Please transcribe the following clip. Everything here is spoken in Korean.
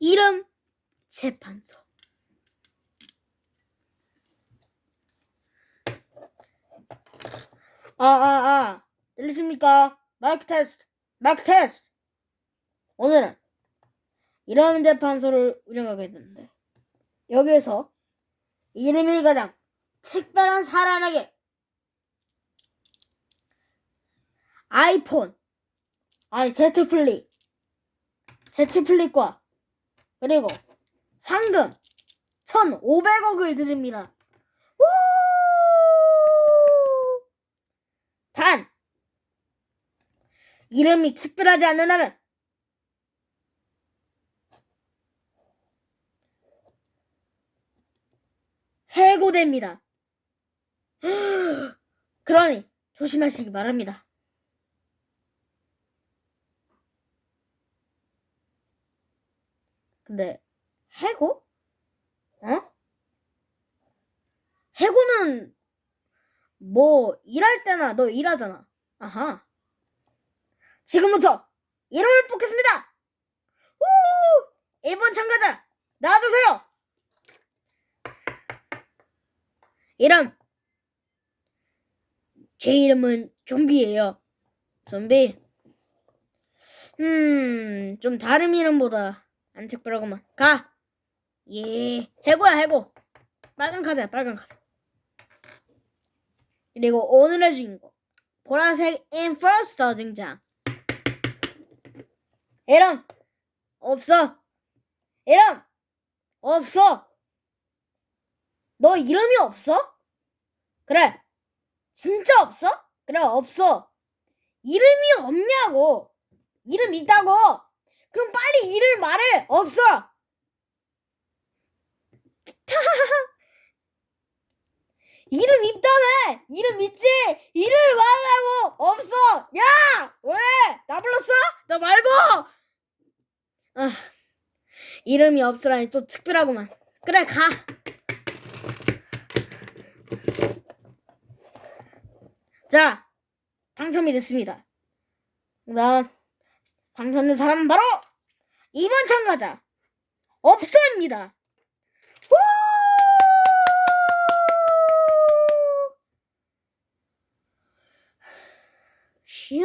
이름 재판소. 아, 아, 아. 들리십니까? 마이크 테스트. 마이크 테스트. 오늘은 이름 재판소를 운영하게 됐는데, 여기에서 이름이 가장 특별한 사람에게 아이폰, 아니, 제트 플립, 제트 플립과 그리고 상금 1,500억을 드립니다. 우! 단 이름이 특별하지 않는 한은 해고됩니다. 그러니 조심하시기 바랍니다. 근데 해고? 어? 해고는 뭐 일할 때나 너 일하잖아. 아하. 지금부터 이름을 뽑겠습니다. 우! 1번 참가자 나와주세요. 이름 제 이름은 좀비예요. 좀비. 음, 좀 다른 이름보다 안 특별하구만. 가. 예, 해고야 해고. 빨간 카드야 빨간 카드. 그리고 오늘의 주인공 보라색 인퍼스터 등장. 이름 없어. 이름 없어. 너 이름이 없어? 그래. 진짜 없어? 그래 없어. 이름이 없냐고. 이름 있다고. 그럼 빨리 이름 말해. 없어. 이름 있다며. 이름 있지. 이름 말하라고. 없어. 야. 왜? 나 불렀어? 나 말고. 아, 이름이 없으라니 또 특별하구만. 그래 가. 자, 당첨이 됐습니다. 그 다음 당선된 사람은 바로 2번 참가자 업소입니다. 슈?